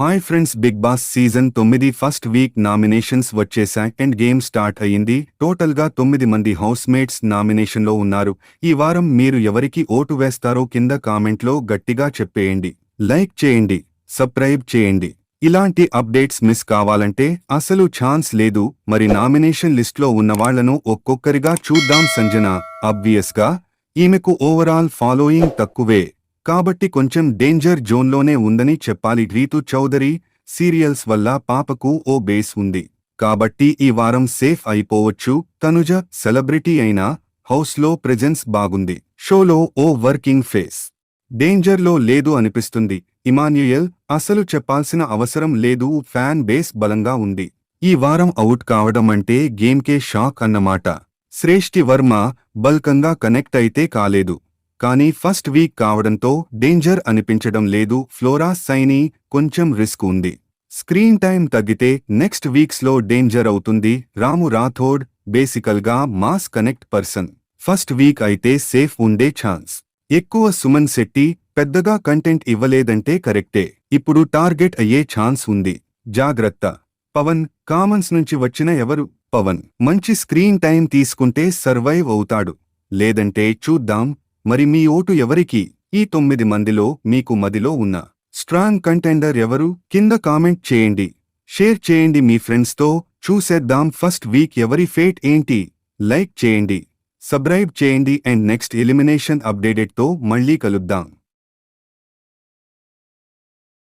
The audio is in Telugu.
Hi friends big boss season తొమ్మిది ఫస్ట్ వీక్ నామినేషన్స్ వచ్చేశాయి అండ్ గేమ్ స్టార్ట్ అయ్యింది. టోటల్గా తొమ్మిది మంది హౌస్ మేట్స్ ఉన్నారు. ఈ వారం మీరు ఎవరికి ఓటు వేస్తారో కింద కామెంట్లో గట్టిగా చెప్పేయండి. లైక్ చేయండి. సబ్స్క్రైబ్ చేయండి. ఇలాంటి అప్డేట్స్ మిస్ కావాలంటే అసలు ఛాన్స్ లేదు. మరి నామినేషన్ లిస్ట్లో ఉన్నవాళ్ళను ఒక్కొక్కరిగా చూద్దాం సంజన. అబ్వియస్గా ఈమెకు ఓవరాల్ ఫాలోయింగ్ తక్కువే. కాబట్టి కొంచెం డేంజర్ జోన్లోనే ఉందని చెప్పాలి. రీతు చౌదరి సీరియల్స్ వల్ల పాపకు ఓ బేస్ ఉంది. కాబట్టి ఈ వారం సేఫ్ అయిపోవచ్చు. తనుజ సెలబ్రిటీ అయినా హౌస్లో ప్రెజెన్స్ బాగుంది. షోలో ఓ వర్కింగ్ ఫేస్. డేంజర్లో లేదు అనిపిస్తుంది. ఇమాన్యుయల్ అసలు చెప్పాల్సిన అవసరం లేదు. ఫ్యాన్ బేస్ బలంగా ఉంది. ఈ వారం అవుట్ కావడం అంటే గేమ్కే షాక్ అన్నమాట. శ్రేష్ఠి వర్మ బల్కంగా కనెక్ట్ అయితే కాలేదు. కానీ ఫస్ట్ వీక్ కావడంతో డేంజర్ అనిపించడం లేదు. ఫ్లోరా సైని కొంచెం రిస్క్ ఉంది. స్క్రీన్ టైం తగ్గితే నెక్స్ట్ వీక్స్లో డేంజర్ అవుతుంది. రాము రాథోడ్ బేసికల్గా mass connect person. First week అయితే సేఫ్ ఉండే ఛాన్స్. ఎక్కువ సుమన్ శెట్టి పెద్దగా కంటెంట్ ఇవ్వలేదంటే కరెక్టే. ఇప్పుడు టార్గెట్ అయ్యే ఛాన్స్ ఉంది. జాగ్రత్త. పవన్ కామన్స్ నుంచి వచ్చిన ఎవరు? పవన్. మంచి స్క్రీన్ టైం తీసుకుంటే సర్వైవ్ అవుతాడు. లేదంటే చూద్దాం. మరి మీ ఓటు ఎవరికి? ఈ తొమ్మిది మందిలో మీకు మదిలో ఉన్న స్ట్రాంగ్ కంటెండర్ ఎవరు? కింద కామెంట్ చేయండి. షేర్ చేయండి మీ ఫ్రెండ్స్తో. చూసేద్దాం ఫస్ట్ వీక్ ఎవరి ఫేట్ ఏంటి? లైక్ చేయండి. సబ్స్క్రైబ్ చేయండి అండ్ నెక్స్ట్ ఎలిమినేషన్ అప్డేటెడ్తో మళ్ళీ కలుద్దాం.